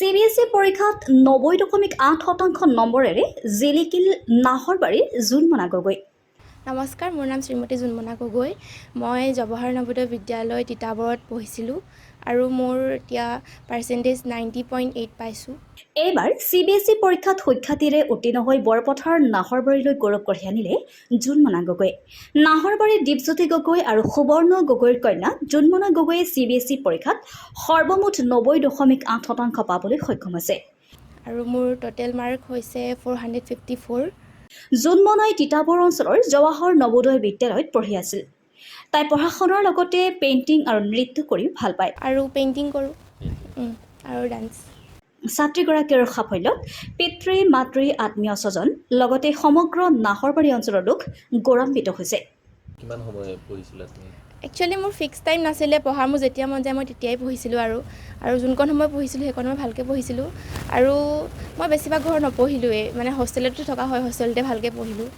C B S ই পৰীক্ষাত নব্বৈ দশমিক আঠ শতাংশ নম্বৰেৰে জিলিকিল নাহৰবাৰীৰ জোনমনা গগৈ। নমস্কাৰ মোৰ নাম শ্ৰীমতী জোনমনা গগৈ। মই জৱাহৰ নৱোদয় বিদ্যালয় তিতাবৰত পঢ়িছিলোঁ আৰু মোৰ এতিয়া পাৰ্চেণ্টেজ নাইণ্টি পইণ্ট এইট পাইছোঁ। এইবাৰ চি বি এছ ই পৰীক্ষাত সুখ্যাতিৰে উত্তীৰ্ণ হৈ বৰপথাৰ নাহৰবাৰীলৈ গৌৰৱ কঢ়িয়াই আনিলে জোনমনা গগৈ নাহৰবাৰীৰ দীপজ্যোতি গগৈ আৰু সুবৰ্ণ গগৈৰ কন্যা জোনমনা গগৈয়ে চি বি এছ ই পৰীক্ষাত সৰ্বমুঠ নব্বৈ দশমিক আঠ শতাংশ পাবলৈ সক্ষম হৈছে। আৰু মোৰ টোটেল মাৰ্ক হৈছে four hundred fifty four জোনমনাই Titabar অঞ্চলৰ জৱাহৰ নৱোদয় বিদ্যালয়ত পঢ়ি আছিল। তাই পঢ়া শুনাৰ লগতে পেইণ্টিং আৰু নৃত্য কৰিও ভাল পায়। আৰু পেইণ্টিং কৰোঁ। আৰু ডান্স ছাত্ৰীগৰাকীৰ সাফল্যত পিতৃ মাতৃ আত্মীয় স্বজন লগতে সমগ্ৰ নাহৰবাৰী অঞ্চলৰ লোক গৌৰৱান্বিত হৈছে। কিমান সময় পঢ়িছিলা তুমি? একচুৱেলি মোৰ ফিক্স টাইম নাছিলে পঢ়াৰ মোৰ যেতিয়া মন যায় মই তেতিয়াই পঢ়িছিলোঁ আৰু আৰু যোনকণ সময় পঢ়িছিলোঁ সেইকণ মই ভালকৈ পঢ়িছিলোঁ। আৰু মই বেছিভাগ ঘৰত নপঢ়িলোৱেই মানে হোষ্টেলতো থকা হয় হোষ্টেলতে ভালকৈ পঢ়িলোঁ।